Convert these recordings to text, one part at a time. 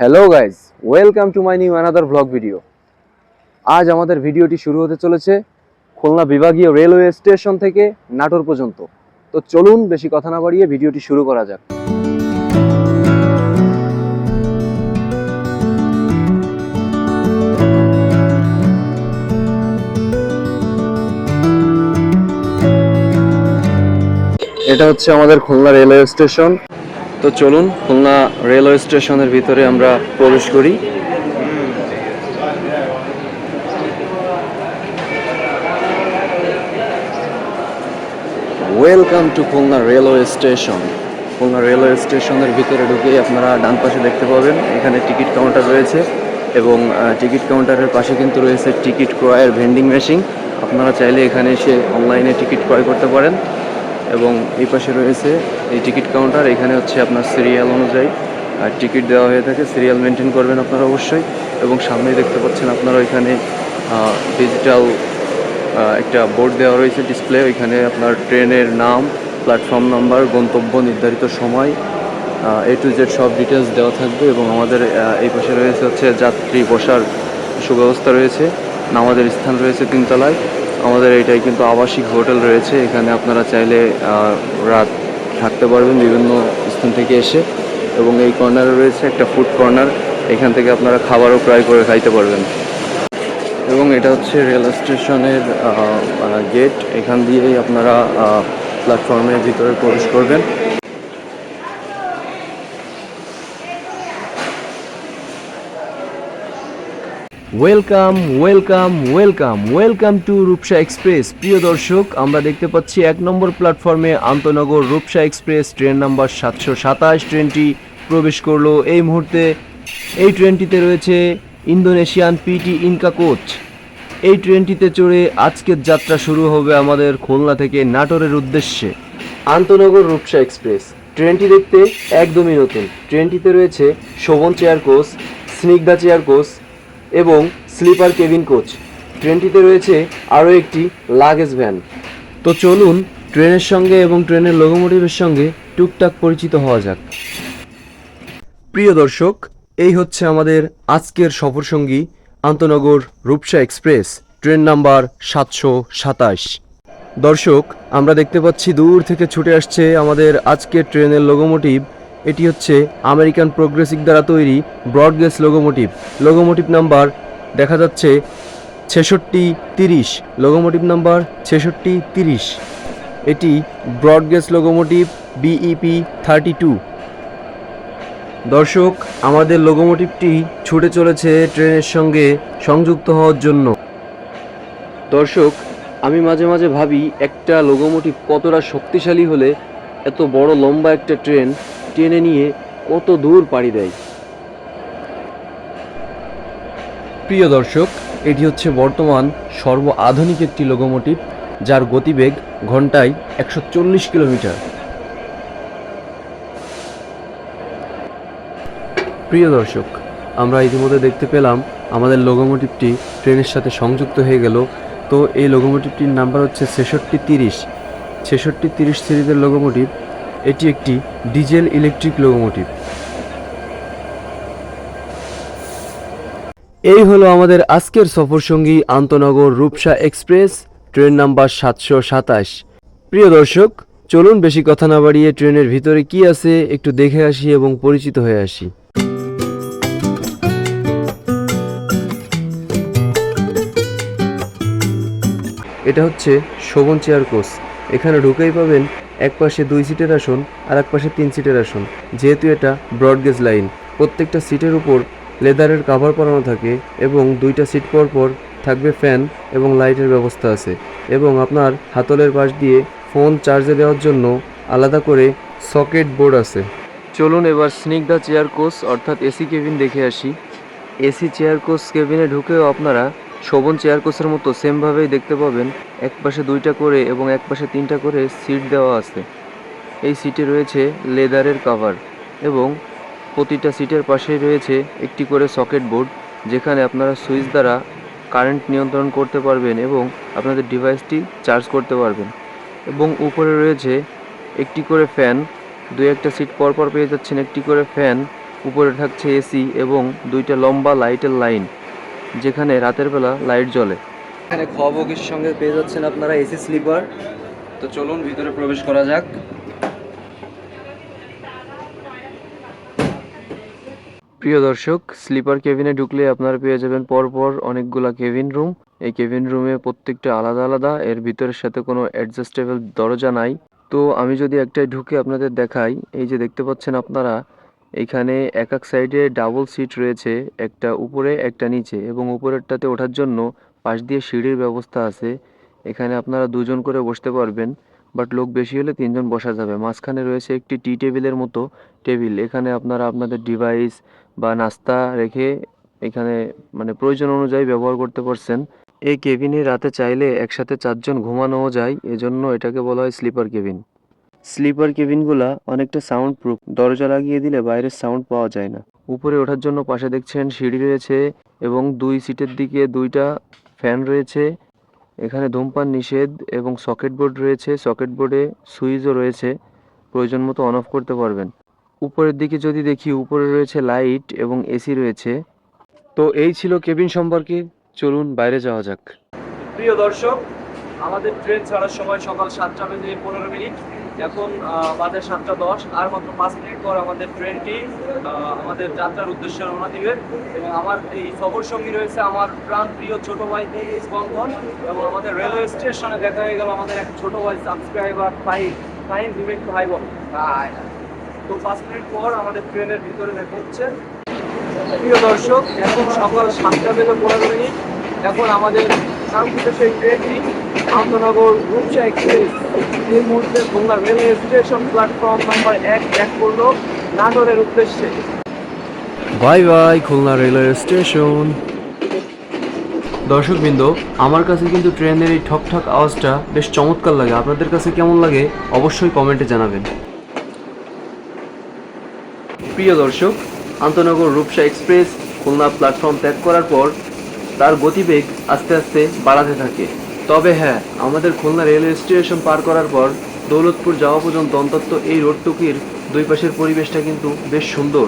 Hello guys welcome to my new another blog video আজ আমাদের ভিডিওটি শুরু হতে চলেছে খুলনা বিভাগীয় রেলওয়ে স্টেশন থেকে নাটোর পর্যন্ত। তো চলুন বেশি কথা না বাড়িয়ে ভিডিওটি শুরু করা যাক। এটা হচ্ছে আমাদের খুলনা রেলওয়ে স্টেশন তো চলুন খুলনা রেলওয়ে স্টেশনের ভিতরে আমরা প্রবেশ করি। Welcome to Khulna railway station Khulna railway স্টেশনের ভিতরে ঢুকেই আপনারা ডান পাশে দেখতে পাবেন, এখানে টিকিট কাউন্টার রয়েছে এবং টিকিট কাউন্টারের পাশে কিন্তু রয়েছে টিকিট ক্রয়ের ভেন্ডিং মেশিন। আপনারা চাইলে এখানে এসে অনলাইনে টিকিট ক্রয় করতে পারেন। এবং এই পাশে রয়েছে এই টিকিট কাউন্টার। এখানে হচ্ছে আপনার সিরিয়াল অনুযায়ী, আর টিকিট দেওয়া হয়ে থাকে। সিরিয়াল মেনটেন করবেন আপনারা অবশ্যই। এবং সামনেই দেখতে পাচ্ছেন আপনারা ওইখানে ডিজিটাল একটা বোর্ড দেওয়া রয়েছে ডিসপ্লে ওইখানে আপনার ট্রেনের নাম প্ল্যাটফর্ম নাম্বার গন্তব্য, নির্ধারিত সময় এ টু জেড সব ডিটেলস দেওয়া থাকবে। এবং আমাদের এই পাশে রয়েছে হচ্ছে যাত্রী বসার সুব্যবস্থা রয়েছে। নামাজের স্থান রয়েছে তিনতলায়। আমাদের এটাই কিন্তু আবাসিক হোটেল রয়েছে। এখানে আপনারা চাইলে রাত থাকতে পারবেন বিভিন্ন স্থান থেকে এসে। এবং এই কর্নারে রয়েছে একটা ফুড কর্নার। এখান থেকে আপনারা খাবারও ক্রয় করে খাইতে পারবেন। এবং এটা হচ্ছে রেল স্টেশনের গেট। এখান দিয়েই আপনারা প্ল্যাটফর্মের ভিতরে প্রবেশ করবেন। Welcome welcome welcome welcome to Rupsha express প্রিয় দর্শক, আমরা দেখতে পাচ্ছি এক নম্বর প্ল্যাটফর্মে আন্তনগর রূপসা এক্সপ্রেস ট্রেন নাম্বার সাতশো সাতাশ ট্রেনটি প্রবেশ করল। এই মুহূর্তে এই ট্রেনটিতে রয়েছে ইন্দোনেশিয়ান পিটি ইনকা কোচ এই ট্রেনটিতে চড়ে আজকের যাত্রা শুরু হবে আমাদের খুলনা থেকে নাটোরের উদ্দেশ্যে। আন্তনগর রূপসা এক্সপ্রেস ট্রেনটি দেখতে একদমই নতুন। ট্রেনটিতে রয়েছে Shovan chair coach, Snigdha chair coach এবং স্লিপার কেবিন কোচ। ট্রেনটিতে রয়েছে আরও একটি লাগেজ ভ্যান। তো চলুন, ট্রেনের সঙ্গে এবং ট্রেনের লোকোমোটিভের সঙ্গে টুকটাক পরিচিত হওয়া যাক। প্রিয় দর্শক, এই হচ্ছে আমাদের আজকের সফরসঙ্গী আন্তনগর রূপসা এক্সপ্রেস, ট্রেন নাম্বার সাতশো সাতাশ। দর্শক, আমরা দেখতে পাচ্ছি দূর থেকে ছুটে আসছে আমাদের আজকের ট্রেনের লোকোমোটিভ এটি হচ্ছে আমেরিকান প্রোগ্রেসিভ দ্বারা তৈরি ব্রডগেজ লোকোমোটিভ। লোকোমোটিভ নাম্বার দেখা যাচ্ছে ছেষট্টি তিরিশ। লোকোমোটিভ নাম্বার ছেষট্টি তিরিশ। এটি broad gauge locomotive BEP thirty two দর্শক, আমাদের লোকোমোটিভটি ছুটে চলেছে ট্রেনের সঙ্গে সংযুক্ত হওয়ার জন্য। দর্শক, আমি মাঝে মাঝে ভাবি একটা লোকোমোটিভ কতটা শক্তিশালী হলে এত বড় লম্বা একটা ট্রেন টেনে নিয়ে কত দূর পাড়ি দেয়। প্রিয় দর্শক, এটি হচ্ছে বর্তমান সর্ব আধুনিক একটি লোকোমোটিভ, যার গতিবেগ ঘন্টায় একশো চল্লিশ কিলোমিটার। প্রিয় দর্শক, আমরা ইতিমধ্যে দেখতে পেলাম আমাদের লোকোমোটিভটি ট্রেনের সাথে সংযুক্ত হয়ে গেল। তো এই লোকোমোটিভটির নাম্বার হচ্ছে ছেষট্টি তিরিশ। ছেষট্টি তিরিশ সিরিজের লোকোমোটিভ এটি একটি ডিজেল ইলেকট্রিক লোকোমোটিভ। এই হলো আমাদের আজকের সফরসঙ্গী আন্তনগর রূপসা এক্সপ্রেস, ট্রেন নাম্বার সাতশো সাতাশ। প্রিয় দর্শক, চলুন বেশি কথা না বাড়িয়ে ট্রেনের ভিতরে কি আছে একটু দেখে আসি এবং পরিচিত হয়ে আসি। এটা হচ্ছে শোভন চেয়ার কোচ। এখানে ঢুকেই পাবেন এক পাশে দুই সিটের আসন আর এক পাশে তিন সিটের আসন। যেহেতু এটা ব্রডগেজ লাইন প্রত্যেকটা সিটের উপর লেদারের কাভার পরানো থাকে এবং দুইটা সিট পর পর থাকবে ফ্যান এবং লাইটের ব্যবস্থা আছে। এবং আপনার হাতলের পাশ দিয়ে ফোন চার্জে দেওয়ার জন্য আলাদা করে সকেট বোর্ড আছে। চলুন এবার স্নিগ্ধা চেয়ার কোচ অর্থাৎ এসি কেবিন দেখে আসি। এসি চেয়ার কোচ কেবিনে ঢুকেও আপনারা শোভন চেয়ার কোচের মতো সেমভাবেই দেখতে পাবেন, এক পাশে দুইটা করে এবং এক পাশে তিনটা করে সিট দেওয়া আছে। এই সিটে রয়েছে লেদারের কভার এবং প্রতিটা সিটের পাশেই রয়েছে একটি করে সকেট বোর্ড, যেখানে আপনারা সুইচ দ্বারা কারেন্ট নিয়ন্ত্রণ করতে পারবেন এবং আপনাদের ডিভাইসটি চার্জ করতে পারবেন। এবং উপরে রয়েছে একটি করে ফ্যান, দুই একটা সিট পর পর পেয়ে যাচ্ছেন, একটি করে ফ্যান, উপরে থাকছে এসি এবং দুইটা লম্বা লাইটের লাইন। যেখানে রাতের বেলা লাইট জ্বলে। এখানে খ বগির সঙ্গে পেয়ে যাচ্ছেন আপনারা এসি স্লিপার। তো চলুন ভিতরে প্রবেশ করা যাক। প্রিয় দর্শক স্লিপার কেবিনে ঢুকলে আপনারা পেয়ে যাবেন পরপর অনেকগুলা কেবিন রুম। এই কেবিন রুমে প্রত্যেকটা আলাদা আলাদা এর ভিতরের সাথে কোনো অ্যাডজাস্টেবল দরজা নাই। তো আমি যদি একটাই ঢুকে আপনাদের দেখাই এই যে দেখতে পাচ্ছেন আপনারা এখানে এক এক সাইডে ডাবল সিট রয়েছে, একটা উপরে, একটা নিচে এবং উপরেরটাতে ওঠার জন্য পাশ দিয়ে সিঁড়ির ব্যবস্থা আছে। এখানে আপনারা দুজন করে বসতে পারবেন বাট লোক বেশি হলে তিনজন বসা যাবে। মাঝখানে রয়েছে একটি টি টেবিলের মতো টেবিল এখানে আপনারা আপনাদের ডিভাইস বা নাস্তা রেখে এখানে মানে প্রয়োজন অনুযায়ী ব্যবহার করতে পারছেন। এই কেবিনে রাতে চাইলে একসাথে চারজন ঘুমানোও যায়, এজন্য এটাকে বলা হয় স্লিপার কেবিন স্লিপার কেবিনগুলা অনেকটা সাউন্ড প্রুফ দরজা লাগিয়ে দিলে বাইরের সাউন্ড পাওয়া যায় না। উপরে ওঠার জন্য পাশে দেখছেন সিঁড়ি রয়েছে এবং দুই সিটের দিকে দুইটা ফ্যান রয়েছে। এখানে ধূমপান নিষেধ এবং সকেট বোর্ড রয়েছে। সকেট বোর্ডে সুইচও রয়েছে। প্রয়োজন মতো অন অফ করতে পারবেন। উপরের দিকে যদি দেখি, উপরে রয়েছে লাইট এবং এসি রয়েছে। তো এই ছিল কেবিন সম্পর্কে। চলুন বাইরে যাওয়া যাক। প্রিয় দর্শক, আমাদের ট্রেন ছাড়ার সময় সকাল সাতটা বেজে পনেরো মিনিট। এখন বাজে সাতটা দশ, আর মাত্র পাঁচ মিনিট পর আমাদের ট্রেনটি আমাদের যাত্রার উদ্দেশ্যে রওনা দিবে। এবং আমার এই সফর সঙ্গী রয়েছে আমার প্রাণ প্রিয় ছোট ভাই বন্ধন এবং আমাদের রেলওয়ে স্টেশনে দেখা হয়ে গেল আমাদের এক ছোট ভাই সাবস্ক্রাইবার ফাইভ ফাইভ বিবেক ভাই বোন। তো পাঁচ মিনিট পর আমাদের ট্রেনের ভিতরে দেখা হচ্ছে। প্রিয় দর্শক, এখন সকাল সাতটা বেজে পনেরো মিনিট। এখন আমাদের কাঙ্ক্ষিত সেই ট্রেনটি আন্তনগর রূপসা এক্সপ্রেস। এই মুহূর্তে Khulna railway station platform number এক এক করল নাটোরের উদ্দেশ্যে। Bye bye, Khulna railway station. দর্শকবৃন্দ, আমার কাছে কিন্তু ট্রেনের এই ঠক ঠক আওয়াজটা বেশ চমৎকার লাগে। আপনাদের কাছে কেমন লাগে অবশ্যই কমেন্টে জানাবেন। প্রিয় দর্শক, আন্তনগর রূপসা এক্সপ্রেস, খুলনা প্ল্যাটফর্ম ত্যাগ করার পর তার গতিবেগ আস্তে আস্তে বাড়াতে থাকে। তবে হ্যাঁ আমাদের খুলনা রেলওয়ে স্টেশন পার করার পর দৌলতপুর যাওয়া পর্যন্ত অন্তত এই রোডটুকির দুই পাশের পরিবেশটা কিন্তু বেশ সুন্দর।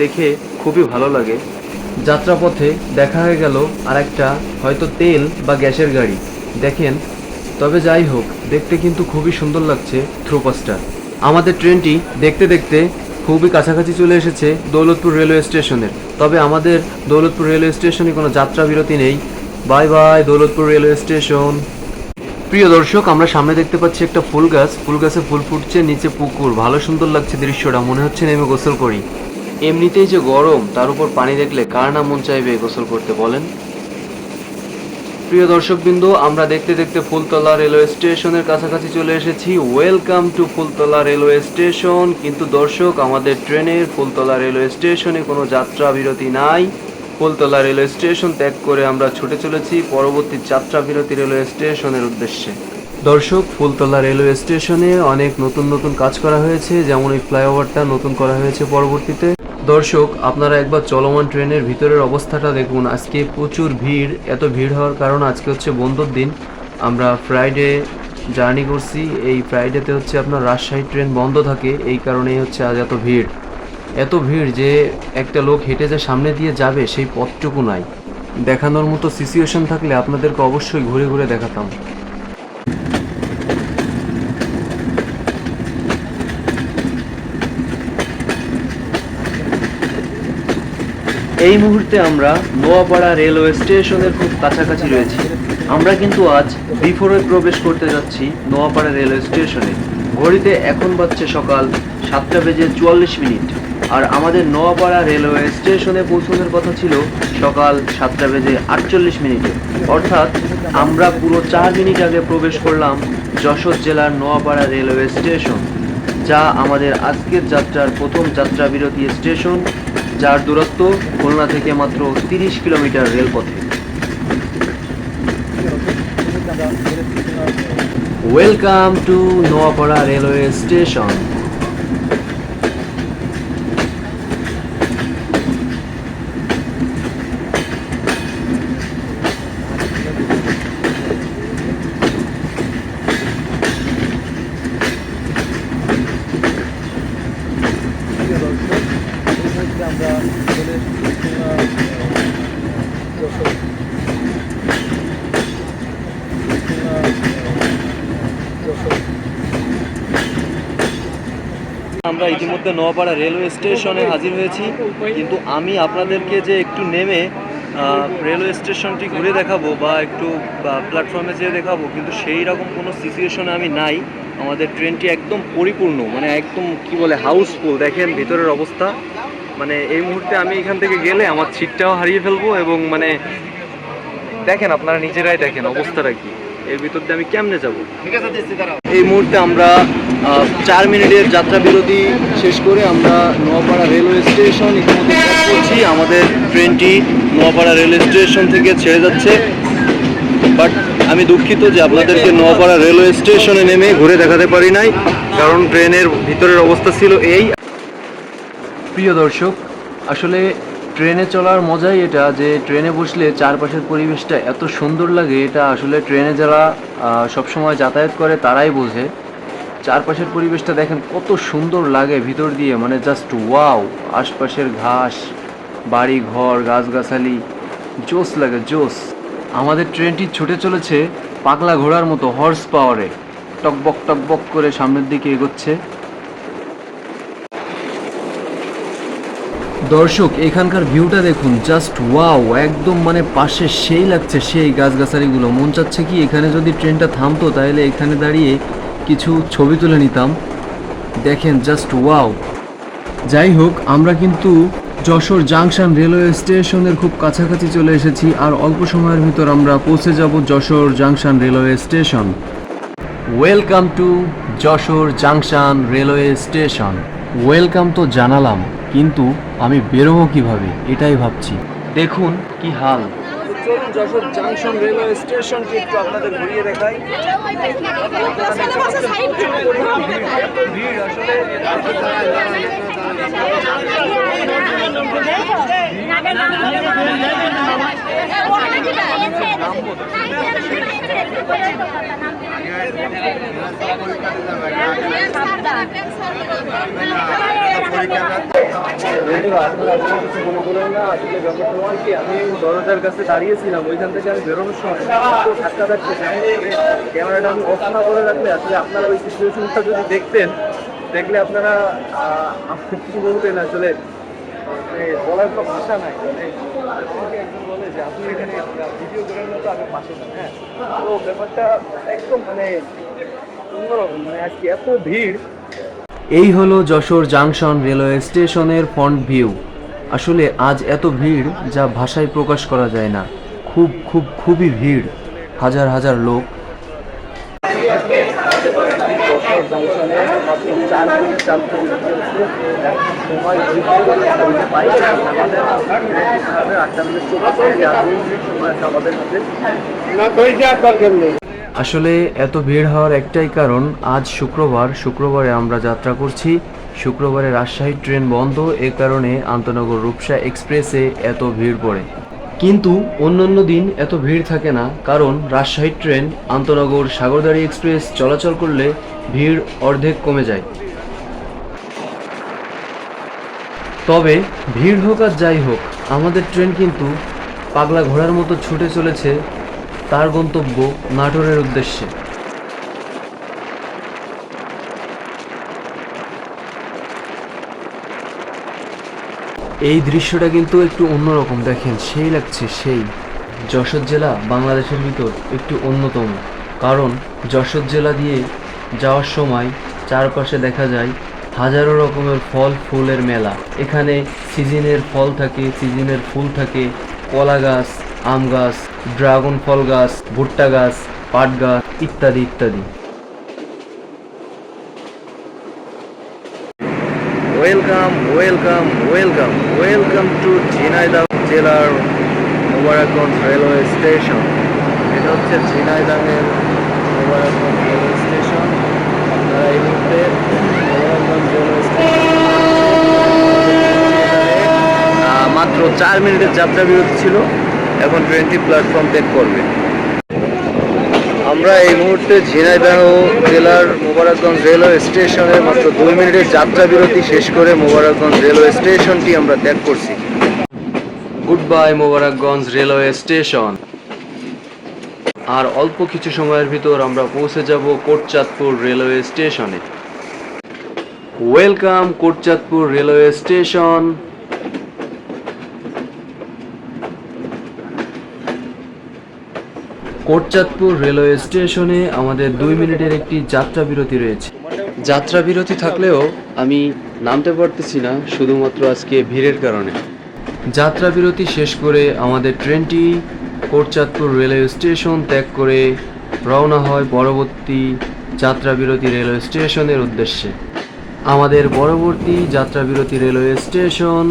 দেখে খুবই ভালো লাগে। যাত্রাপথে দেখা হয়ে গেল আর একটা হয়তো তেল বা গ্যাসের গাড়ি। দেখেন, তবে যাই হোক, দেখতে কিন্তু খুবই সুন্দর লাগছে থ্রোপাসটা আমাদের ট্রেনটি দেখতে দেখতে খুবই কাছাকাছি চলে এসেছে দৌলতপুর রেলওয়ে স্টেশনের। তবে আমাদের দৌলতপুর রেলওয়ে স্টেশনে কোনো যাত্রা বিরতি নেই। Bye bye Daulatpur railway station. প্রিয় দর্শক, আমরা সামনে দেখতে পাচ্ছি একটা ফুল গাছ। ফুল গাছে ফুল ফুটছে, নিচে পুকুর। ভালো সুন্দর লাগছে দৃশ্যটা, মনে হচ্ছে নেমে গোসল করি। এমনিতেই যে গরম, তার উপর পানি দেখলে কার না মন চাইবে গোসল করতে বলেন? প্রিয় দর্শকবৃন্দ, আমরা দেখতে দেখতে ফুলতলা রেলওয়ে স্টেশনের কাছাকাছি চলে এসেছি। Welcome to Phultala railway station. কিন্তু দর্শক, আমাদের ট্রেনের ফুলতলা রেলওয়ে স্টেশনে কোনো যাত্রা বিরতি নাই। ফুলতলা রেলওয়ে স্টেশন ত্যাগ করে আমরা ছুটে চলেছি পরবর্তী যাত্রা বিরতি রেলওয়ে স্টেশনের উদ্দেশ্যে। দর্শক, ফুলতলা রেলওয়ে স্টেশনে অনেক নতুন নতুন কাজ করা হয়েছে, যেমন এই ফ্লাইওভারটা নতুন করা হয়েছে পরবর্তীতে। দর্শক, আপনারা একবার চলমান ট্রেনের ভিতরের অবস্থাটা দেখুন। আজকে প্রচুর ভিড়, এত ভিড় হওয়ার কারণ আজকে হচ্ছে বন্ধুর দিন। আমরা ফ্রাইডে জার্নি করছি। এই ফ্রাইডেতে হচ্ছে আপনার রাজশাহী ট্রেন বন্ধ থাকে, এই কারণেই হচ্ছে আজ এত ভিড়। এত ভিড় যে একটা লোক হেঁটে যে সামনে দিয়ে যাবে, সেই পথটুকু নাই। দেখানোর মতো সিচুয়েশন থাকলে আপনাদেরকে অবশ্যই ঘুরে ঘুরে দেখাতাম। এই মুহূর্তে আমরা নোয়াপাড়া রেলওয়ে স্টেশনের খুব কাছাকাছি রয়েছি। আমরা কিন্তু আজ বিফোরে প্রবেশ করতে যাচ্ছি নোয়াপাড়া রেলওয়ে স্টেশনে। ঘড়িতে এখন বাজছে সকাল সাতটা বেজে চুয়াল্লিশ মিনিট। আর আমাদের নোয়াপাড়া রেলওয়ে স্টেশনে পৌঁছানোর কথা ছিল সকাল সাতটা বেজে আটচল্লিশ মিনিটে। অর্থাৎ আমরা পুরো চার মিনিট আগে প্রবেশ করলাম যশোর জেলার নোয়াপাড়া রেলওয়ে স্টেশন, যা আমাদের আজকের যাত্রার প্রথম যাত্রা বিরতি স্টেশন যার দূরত্ব খুলনা থেকে মাত্র তিরিশ কিলোমিটার রেলপথে। Welcome to Noapara railway station চলে এসেছি আমরা যশোর যশোর আমরা নোয়াপাড়া রেলওয়ে স্টেশনে হাজির হয়েছি। কিন্তু আমি আপনাদেরকে যে একটু নেমে রেলওয়ে স্টেশনটি ঘুরে দেখাবো বা একটু প্ল্যাটফর্মে যেয়ে দেখাবো, কিন্তু সেই রকম কোনো সিচুয়েশনে আমি নাই। আমাদের ট্রেনটি একদম পরিপূর্ণ মানে একদম কি বলে হাউসফুল দেখেন ভিতরের অবস্থা। মানে এই মুহূর্তে আমি এখান থেকে গেলে আমার সিটটাও হারিয়ে ফেলব এবং মানে দেখেন আপনারা নিজেরাই দেখেন অবস্থাটা কি। এর ভিতর দিয়ে আমি কেমনে যাব? ঠিক আছে এই মুহূর্তে আমরা চার মিনিটের যাত্রা বিরতি শেষ করে আমরা নোয়াপাড়া রেলওয়ে স্টেশন ইতিমধ্যে করছি। আমাদের ট্রেনটি নোয়াপাড়া রেলওয়ে স্টেশন থেকে ছেড়ে যাচ্ছে। বাট আমি দুঃখিত যে আপনাদেরকে নোয়াপাড়া রেলওয়ে স্টেশনে নেমে ঘুরে দেখাতে পারি নাই কারণ ট্রেনের ভিতরের অবস্থা ছিল এই। প্রিয় দর্শক আসলে ট্রেনে চলার মজাই এটা যে ট্রেনে বসলে চারপাশের পরিবেশটা এত সুন্দর লাগে, এটা আসলে ট্রেনে যারা সবসময় যাতায়াত করে তারাই বোঝে। চারপাশের পরিবেশটা দেখেন কত সুন্দর লাগে ভিতর দিয়ে মানে জাস্ট ওয়াও আশপাশের ঘাস বাড়ি ঘর গাছগাছালি জোস লাগে জোস আমাদের ট্রেনটি ছুটে চলেছে পাগলা ঘোড়ার মতো হর্স পাওয়ারে টকবক টকবক করে সামনের দিকে এগোচ্ছে। দর্শক, এখানকার ভিউটা দেখুন জাস্ট ওয়াও একদম মানে পাশে সেই লাগছে, সেই গাছগাছালিগুলো। মন চাচ্ছে কি এখানে যদি ট্রেনটা থামতো, তাহলে এখানে দাঁড়িয়ে কিছু ছবি তুলে নিতাম। দেখেন জাস্ট ওয়াও যাই হোক, আমরা কিন্তু যশোর জাংশন রেলওয়ে স্টেশনের খুব কাছাকাছি চলে এসেছি, আর অল্প সময়ের ভিতর আমরা পৌঁছে যাব Jessore junction railway station. Welcome to Jessore junction railway station. Welcome তো জানালাম। কিন্তু আমি বেরোবো কীভাবে? এটাই ভাবছি। দেখুন কি হাল। চলুন যশোর জাংশন রেলওয়ে স্টেশনটি একটু আপনাদের ঘুরিয়ে দেখাই। ভিড় আসলে আমি দরজার কাছে দাঁড়িয়েছিলাম ওইখান থেকে আমি বেরোনোর সময় ধাক্কা ধাক্কা ক্যামেরাটা আমি অফ না করে রাখলে আসলে আপনারা ওই সিচুয়েশনটা যদি দেখতেন, দেখলে আপনারা কিছু বলতেন আসলে? মানে বলার তো ভাষা নাই। মানে হ্যাঁ মানে মানে এত ভিড়। এই হলো যশোর জাংশন রেলওয়ে স্টেশনের ফ্রন্ট ভিউ আসলে আজ এত ভিড় যা ভাষায় প্রকাশ করা যায় না। খুব খুব, খুবই ভিড়। হাজার হাজার লোক। আসলে এত ভিড় হওয়ার একটাই কারণ, আজ শুক্রবার, শুক্রবারে আমরা যাত্রা করছি। শুক্রবারে রাজশাহী ট্রেন বন্ধ, এ কারণে আন্তনগর রূপসা এক্সপ্রেসে এত ভিড় পড়ে। কিন্তু অন্যান্য দিন এত ভিড় থাকে না, কারণ রাজশাহী ট্রেন আন্তনগর সাগরদাড়ি এক্সপ্রেস চলাচল করলে ভিড় অর্ধেক কমে যায়। তবে ভিড় হোক আর যাই হোক, আমাদের ট্রেন কিন্তু পাগলা ঘোড়ার মতো ছুটে চলেছে, তার গন্তব্য নাটোরের উদ্দেশ্যে। এই দৃশ্যটা কিন্তু একটু অন্যরকম, দেখেন, সেই লাগছে সেই। যশোর জেলা বাংলাদেশের ভিতর একটু অন্যতম। কারণ যশোর জেলা দিয়ে যাওয়ার সময় চারপাশে দেখা যায় হাজারো রকমের ফল, ফুলের মেলা। এখানে সিজনের ফল থাকে, সিজনের ফুল থাকে। কলা গাছ, আম গাছ, ড্রাগন ফল গাছ, ভুট্টা গাছ, পাট গাছ, ইত্যাদি ইত্যাদি। Welcome welcome welcome to Jhenaidah জেলার মোবারকগঞ্জ রেলওয়ে স্টেশন এটা হচ্ছে ঝিনাইদহের মোবারকগঞ্জ রেলওয়ে স্টেশন আপনারা এই মুহূর্তে মোবারকগঞ্জ রেলওয়ে স্টেশন মাত্র চার মিনিটের যাত্রা বিরতি ছিল। এখন ট্রেনটি প্ল্যাটফর্ম ত্যাগ করবে। আমরা এই মুহূর্তে ঝিনাইদহ জেলার মোবারকগঞ্জ রেলওয়ে স্টেশনের মাত্র দুই মিনিটের যাত্রা বিরতি শেষ করে মোবারকগঞ্জ রেলওয়ে স্টেশনটি আমরা ত্যাগ করছি। Good bye Mobarakganj railway station. আর অল্প কিছু সময়ের ভিতর আমরা পৌঁছে যাব কোটচাঁদপুর রেলওয়ে স্টেশনে। Welcome Kotchandpur railway station. Kotchandpur railway স্টেশনে আমাদের দুই মিনিটের একটি যাত্রা বিরতি রয়েছে। যাত্রা বিরতি থাকলেও আমি নামতে পারতেছি না, শুধুমাত্র আজকে ভিড়ের কারণে। যাত্রা বিরতি শেষ করে আমাদের ট্রেনটি কোটচাঁদপুর রেলওয়ে স্টেশন ত্যাগ করে রওনা হয় পরবর্তী যাত্রা বিরতি রেলওয়ে স্টেশনের উদ্দেশ্যে। আমাদের পরবর্তী যাত্রা বিরতি railway station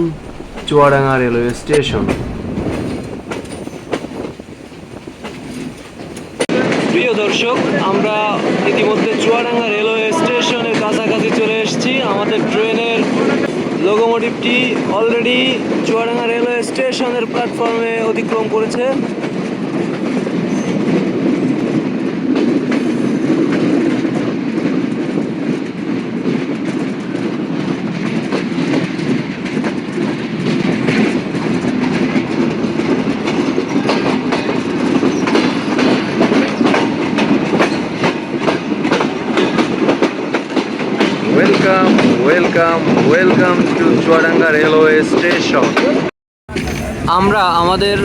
Chuadanga railway station প্রিয় দর্শক, আমরা ইতিমধ্যে চুয়াডাঙ্গা রেলওয়ে স্টেশনের কাছাকাছি চলে এসেছি। আমাদের ট্রেনের লোকোমোটিভটি অলরেডি চুয়াডাঙ্গা রেলওয়ে স্টেশনের প্ল্যাটফর্মে অতিক্রম করেছে। Welcome welcome to Chuadanga railway station আমরা আমাদের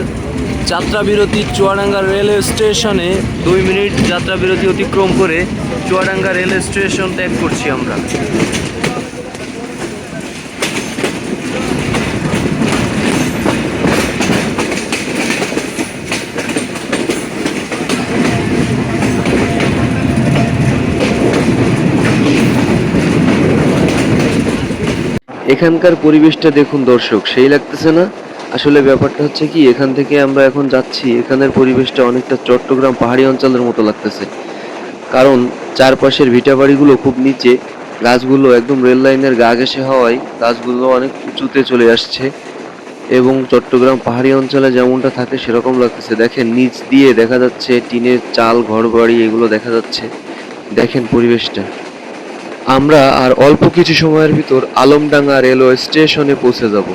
যাত্রা বিরতি চুয়াডাঙ্গা রেলওয়ে স্টেশনে দুই মিনিট যাত্রা বিরতি অতিক্রম করে চুয়াডাঙ্গা রেলওয়ে স্টেশন ত্যাগ করছি আমরা। এখানকার পরিবেশটা দেখুন দর্শক, সেই লাগতেছে না। আসলে ব্যাপারটা হচ্ছে কি, এখান থেকে আমরা এখন যাচ্ছি, এখানের পরিবেশটা অনেকটা চট্টগ্রাম পাহাড়ি অঞ্চলের মতো লাগতেছে। কারণ চারপাশের ভিটা বাড়িগুলো খুব নিচে, গাছগুলো একদম রেল লাইনের গা ঘেসে হওয়ায় গাছগুলো অনেক উঁচুতে চলে আসছে এবং চট্টগ্রাম পাহাড়ি অঞ্চলে যেমনটা থাকে সেরকম লাগতেছে। দেখেন, নিচ দিয়ে দেখা যাচ্ছে টিনের চাল ঘর বাড়ি এগুলো দেখা যাচ্ছে। দেখেন পরিবেশটা। আমরা আর অল্প কিছু সময়ের ভিতর আলমডাঙ্গা রেলওয়ে স্টেশনে পৌঁছে যাব।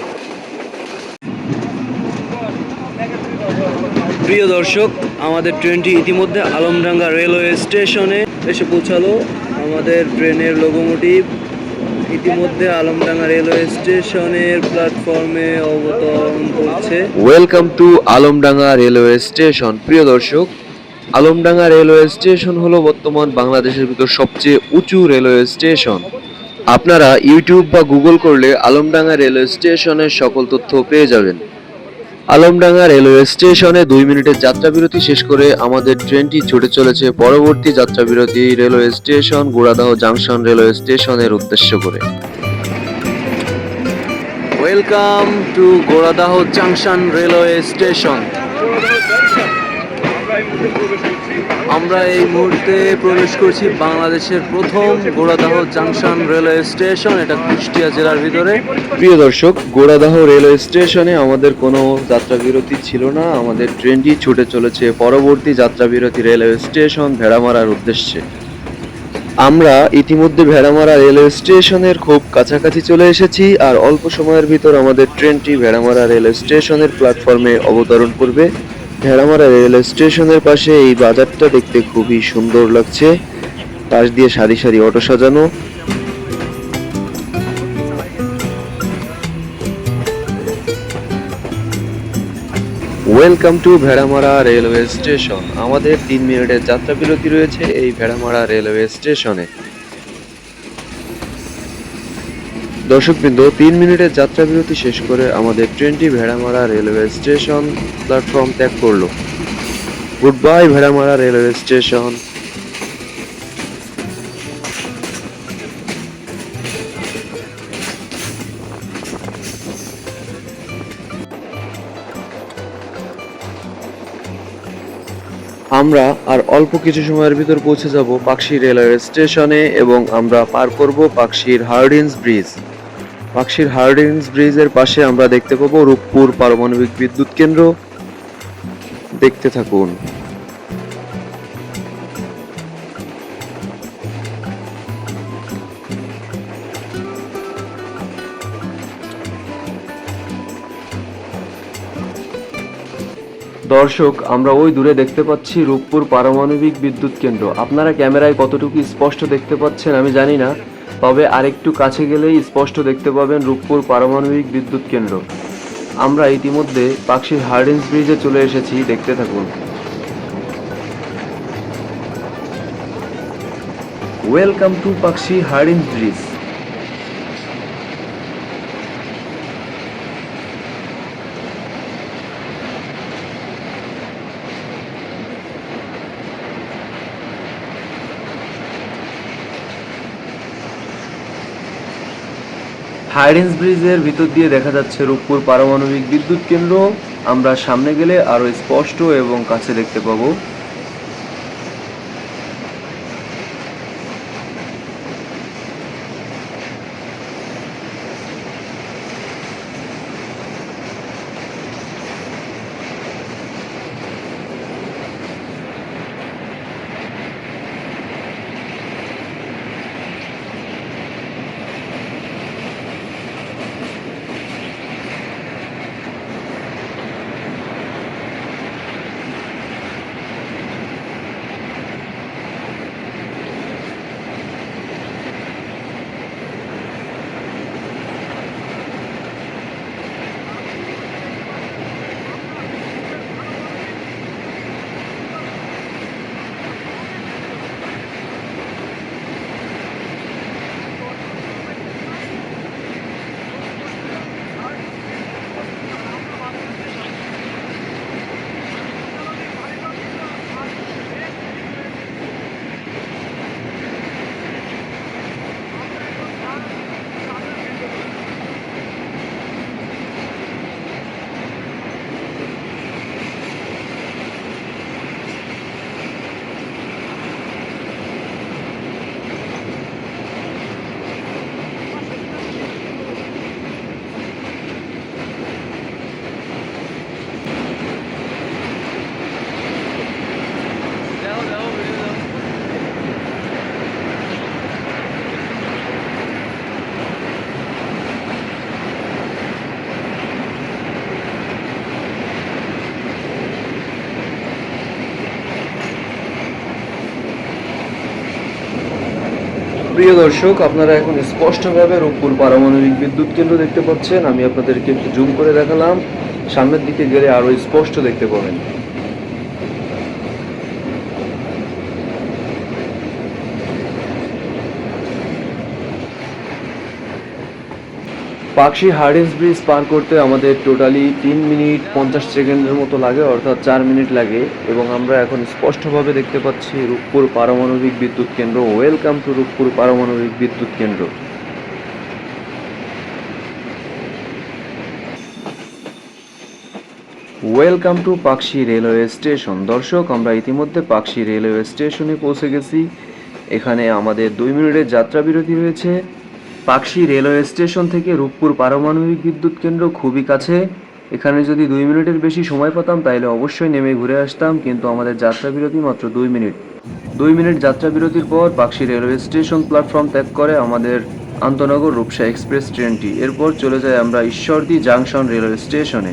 প্রিয় দর্শক আমাদের ট্রেনটি ইতিমধ্যে আলমডাঙ্গা রেলওয়ে স্টেশনে এসে পৌঁছালো। আমাদের ট্রেনের লোকোমোটিভ ইতিমধ্যে আলমডাঙ্গা রেলওয়ে স্টেশনের প্ল্যাটফর্মে অবতরণ করছে। Welcome to Alamdanga railway station. প্রিয় দর্শক আলমডাঙ্গা রেলওয়ে স্টেশন হলো বর্তমান বাংলাদেশের ভিতর সবচেয়ে উঁচু রেলওয়ে স্টেশন। আপনারা ইউটিউব বা গুগল করলে আলমডাঙ্গা রেলওয়ে স্টেশনের সকল তথ্য পেয়ে যাবেন। আলমডাঙ্গা রেলওয়ে স্টেশনে দুই মিনিটের যাত্রা বিরতি শেষ করে আমাদের ট্রেনটি ছুটে চলেছে পরবর্তী যাত্রা বিরতি railway station, Goradah junction railway স্টেশনের উদ্দেশ্য করে। Welcome to Goradah junction railway station. আমরা এই মুহূর্তে প্রবেশ করছি বাংলাদেশের প্রথম গোড়াদাহ জাংশন রেলওয়ে স্টেশন, এটা কুষ্টিয়া জেলার ভিতরে। প্রিয় দর্শক, গোড়াদাহ রেলওয়ে স্টেশনে আমাদের কোনো যাত্রা বিরতি ছিল না, আমাদের ট্রেনটি ছুটে চলেছে পরবর্তী যাত্রা বিরতি রেলওয়ে স্টেশন ভেড়ামারার উদ্দেশ্যে। আমরা ইতিমধ্যে ভেড়ামারা রেলওয়ে স্টেশনের খুব কাছাকাছি চলে এসেছি আর অল্প সময়ের ভিতর আমাদের ট্রেনটি ভেড়ামারা রেলওয়ে স্টেশনের প্ল্যাটফর্মে অবতরণ করবে। ভেড়ামারা রেলওয়ে স্টেশনের পাশে এই বাজারটা দেখতে খুবই সুন্দর লাগছে। পাশ দিয়ে সারি সারি অটো সাজানো। Welcome to Bheramara railway station. আমাদের তিন মিনিটের যাত্রা বিরতি রয়েছে এই ভেড়ামারা রেলওয়ে স্টেশনে। দর্শকবৃন্দ, তিন মিনিটের যাত্রা বিরতি শেষ করে আমাদের ট্রেনটি ভেড়ামারা রেলওয়ে স্টেশন প্ল্যাটফর্ম ত্যাগ করল। Good bye Bheramara railway station. আমরা আর অল্প কিছু সময়ের ভিতর পৌঁছে যাব পাকশি রেলওয়ে স্টেশনে এবং আমরা পার করব পাকশির হার্ডিন্স ব্রিজ। পাকশির হার্ডিংস ব্রিজের পাশে আমরা দেখতে পাবো রূপপুর পারমাণবিক বিদ্যুৎ কেন্দ্র। দেখতে থাকুন। দর্শক, আমরা ওই দূরে দেখতে পাচ্ছি রূপপুর পারমাণবিক বিদ্যুৎ কেন্দ্র। আপনারা ক্যামেরায় কতটুকু স্পষ্ট দেখতে পাচ্ছেন আমি জানি না। তবে আরেকটু কাছে গেলেই স্পষ্ট দেখতে পাবেন রূপপুর পারমাণবিক বিদ্যুৎ কেন্দ্র। আমরা ইতিমধ্যে পাকশির হার্ডিন্স ব্রিজে চলে এসেছি, দেখতে থাকুন। Welcome to Pakshi Hardinge bridge. Hardinge ব্রিজের ভিতর দিয়ে দেখা যাচ্ছে রূপপুর পারমাণবিক বিদ্যুৎ কেন্দ্র। আমরা সামনে গেলে আরও স্পষ্ট এবং কাছে দেখতে পাবো। প্রিয় দর্শক, আপনারা এখন স্পষ্টভাবে রূপপুর পারমাণবিক বিদ্যুৎ কেন্দ্র দেখতে পাচ্ছেন। আমি আপনাদেরকে একটু জুম করে দেখালাম। সামনের দিকে গেলে আরও স্পষ্ট দেখতে পাবেন। পাকশি হার্ডিন্স ব্রিজ পার করতে আমাদের টোটালি তিন মিনিট পঞ্চাশ সেকেন্ডের মতো লাগে, অর্থাৎ চার মিনিট লাগে এবং আমরা এখন স্পষ্টভাবে দেখতে পাচ্ছি রূপপুর পারমাণবিক বিদ্যুৎ কেন্দ্র। ওয়েলকাম টু রূপপুর পারমাণবিক বিদ্যুৎ কেন্দ্র। Welcome to Pakshi railway station. দর্শক, আমরা ইতিমধ্যে পাকশি রেলওয়ে স্টেশনে পৌঁছে গেছি। এখানে আমাদের দুই মিনিটের যাত্রা বিরতি রয়েছে। পাকশি রেলওয়ে স্টেশন থেকে রূপপুর পারমাণবিক বিদ্যুৎ কেন্দ্র খুবই কাছে। এখানে যদি দুই মিনিটের বেশি সময় পেতাম তাহলে অবশ্যই নেমে ঘুরে আসতাম, কিন্তু আমাদের যাত্রা বিরতি মাত্র দুই মিনিট। দুই মিনিট যাত্রা বিরতির পর পাকশি রেলওয়ে স্টেশন প্ল্যাটফর্ম ত্যাগ করে আমাদের আন্তনগর রূপসা এক্সপ্রেস ট্রেনটি। এরপর চলে যায় আমরা ঈশ্বরদী জাংশন রেলওয়ে স্টেশনে।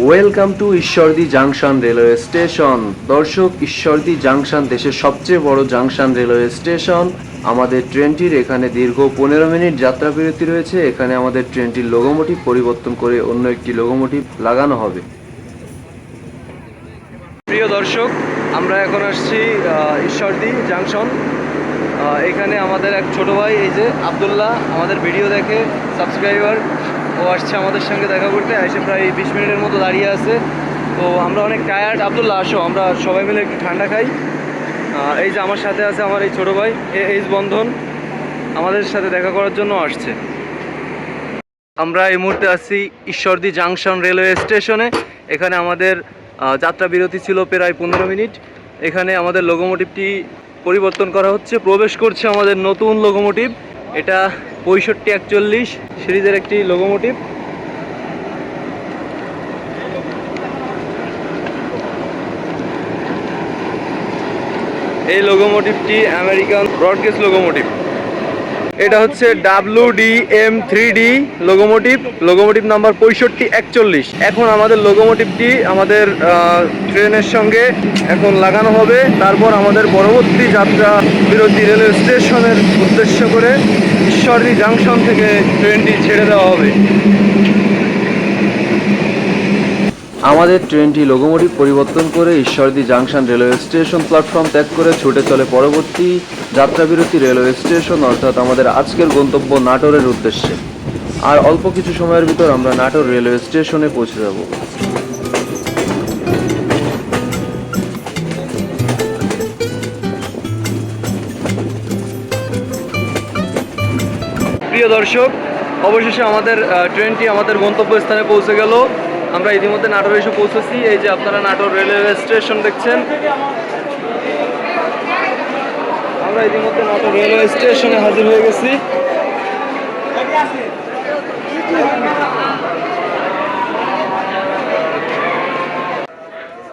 Welcome to Ishwardi junction railway station দর্শক ঈশ্বরদী জাংশন দেশের সবচেয়ে বড় জাংশন রেলওয়ে স্টেশন আমাদের ট্রেনটির এখানে দীর্ঘ পনেরো মিনিট যাত্রা বিরতি রয়েছে। এখানে আমাদের ট্রেনটির লোগোমোটিভ পরিবর্তন করে অন্য একটি লোগোমোটিভ লাগানো হবে। প্রিয় দর্শক, আমরা এখন আসছি ঈশ্বরদী জাংশন এখানে আমাদের এক ছোট ভাই, এই যে আবদুল্লাহ, আমাদের ভিডিও দেখে সাবস্ক্রাইবার ও আসছে আমাদের সঙ্গে দেখা করতে, এসে প্রায় বিশ মিনিটের মতো দাঁড়িয়ে আছে। তো আমরা অনেক টায়ার্ড আবদুল্লাহ, আসো, আমরা সবাই মিলে একটু ঠান্ডা খাই। এই যে আমার সাথে আছে আমার এই ছোট ভাই এইচ বন্ধন, আমাদের সাথে দেখা করার জন্য আসছে। আমরা এই মুহূর্তে আছি ঈশ্বরদী জাংশন রেলওয়ে স্টেশনে। এখানে আমাদের যাত্রা বিরতি ছিল প্রায় পনেরো মিনিট। এখানে আমাদের লোকোমোটিভটি পরিবর্তন করা হচ্ছে। প্রবেশ করছে আমাদের নতুন লোকোমোটিভ এটা পঁয়ষট্টি একচল্লিশ সিরিজের একটি লোকোমোটিভ এই লোকোমোটিভটি আমেরিকান ব্রডগেজ লোকোমোটিভ এটা হচ্ছে W D M three D locomotive locomotive number পঁয়ষট্টি, একচল্লিশ। এখন আমাদের লোগোমোটিভটি আমাদের ট্রেনের সঙ্গে এখন লাগানো হবে। তারপর আমাদের পরবর্তী যাত্রা বিরতি রেলওয়ে স্টেশনের উদ্দেশ্য করে ঈশ্বরী জাংশন থেকে ট্রেনটি ছেড়ে দেওয়া হবে। আমাদের ট্রেনটি লোকোমোটিভ পরিবর্তন করে Ishwardi junction railway station platform ত্যাগ করে ছুটে চলে পরবর্তী যাত্রাবিরতি রেলওয়ে স্টেশন, অর্থাৎ আমাদের আজকের গন্তব্য নাটোরের উদ্দেশ্যে। আর অল্প কিছু সময়ের ভিতর আমরা নাটোর রেলওয়ে স্টেশনে পৌঁছে যাব। প্রিয় দর্শক, অবশেষে আমাদের ট্রেনটি আমাদের গন্তব্যস্থানে পৌঁছে গেল। আমরা ইতিমধ্যে নাটোর এসে পৌঁছেছি। এই যে আপনারা নাটোর রেলওয়ে স্টেশন দেখছেন। আমরা ইতিমধ্যে নাটোর রেলওয়ে স্টেশনে হাজির হয়ে গেছি।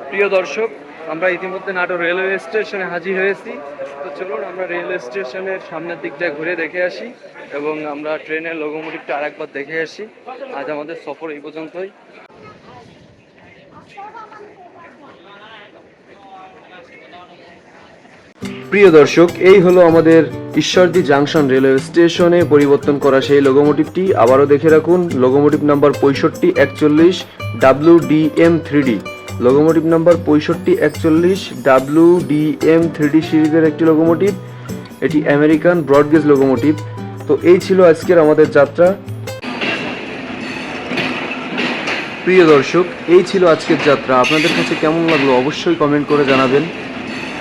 প্রিয় দর্শক, আমরা ইতিমধ্যে নাটোর রেলওয়ে স্টেশনে হাজির হয়েছি। তো চলুন, আমরা রেলওয়ে স্টেশনের সামনের দিকটা ঘুরে দেখে আসি এবং আমরা ট্রেনের লোকোমোটিভটা আরেকবার দেখে আসি। আজ আমাদের সফর এই পর্যন্তই। প্রিয় দর্শক, এই হলো আমাদের ঈশ্বরদী জাংশন রেলওয়ে স্টেশনে পরিবর্তন করা সেই লোকোমোটিভটি আবারও দেখে রাখুন লোকোমোটিভ নাম্বার পঁয়ষট্টি একচল্লিশ W D M three D locomotive number পঁয়ষট্টি একচল্লিশ W D M three D সিরিজের একটি লোকোমোটিভ এটি আমেরিকান ব্রডগেজ লোকোমোটিভ তো এই ছিল আজকের আমাদের যাত্রা। প্রিয় দর্শক, এই ছিল আজকের যাত্রা। আপনাদের কাছে কেমন লাগল অবশ্যই কমেন্ট করে জানাবেন।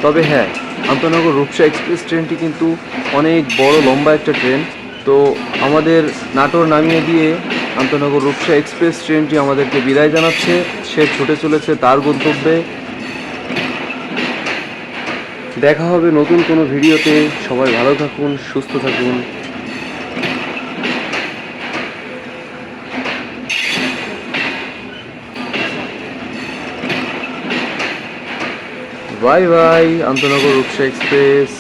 তবে হ্যাঁ আন্তনগর রূপসা এক্সপ্রেস ট্রেনটি কিন্তু অনেক বড়, লম্বা একটা ট্রেন। তো আমাদের নাটোর নামিয়ে দিয়ে আন্তনগর রূপসা এক্সপ্রেস ট্রেনটি আমাদেরকে বিদায় জানাচ্ছে। সে ছুটে চলেছে তার গন্তব্যে। দেখা হবে নতুন কোনো ভিডিওতে। সবাই ভালো থাকুন, সুস্থ থাকুন। বাই বাই আন্তনগর রূপসা এক্সপ্রেস।